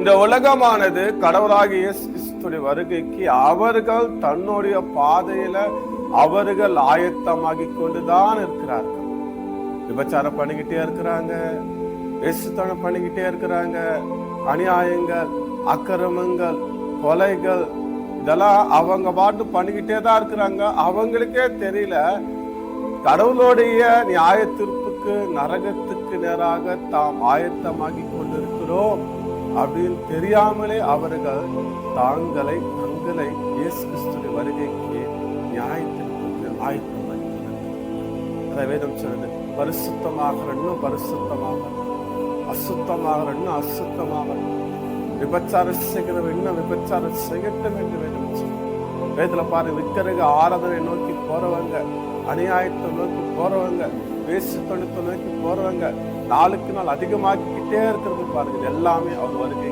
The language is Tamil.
இந்த உலகமானது கடவுளாகிய கிறிஸ்துடைய வருகைக்கு அவர்கள் தன்னுடைய பாதையில அவர்கள் ஆயத்தமாகி கொண்டுதான் இருக்கிறார்கள். விபச்சாரம் பண்ணிக்கிட்டே இருக்கிறாங்க வேசுத்தனம் பண்ணிக்கிட்டே இருக்கிறாங்க அநியாயங்கள் அக்கிரமங்கள் கொலைகள் இதெல்லாம் அவங்க பாட்டு பண்ணிக்கிட்டே தான் இருக்கிறாங்க. அவங்களுக்கே தெரியல கடவுளுடைய நியாய தீர்ப்புக்கு நரகத்துக்கு நேராக தாம் ஆயத்தமாகி கொண்டிருக்கிறோம். அப்படின்னு தெரியாமலே அவர்கள் தாங்களை தங்களை இயேசு கிறிஸ்துவின் வருகைக்கு நியாயத்திற்கு ஆயத்தம் அதை வேதம் சொல்லுது. பரிசுத்தமாக இன்னும் பரிசுத்தமாக. அசுத்தமாக இன்னும் அசுத்தமாக. விபச்சாரம் செய்கிறவன் இன்னும் விபச்சாரம் செய்யட்டும் என்று வேதம் சொல்லுது. வேதத்துல பாரு விக்கிரக ஆராதனை நோக்கி போறவங்க அநியாயத்தை நோக்கி போறவங்க வேசு தொழுத்தை நோக்கி போறவங்க நாளுக்கு நாள் அதிகமாக்கிக்கிட்டே இருக்கிறது பாருங்க. எல்லாமே அவர் வருகை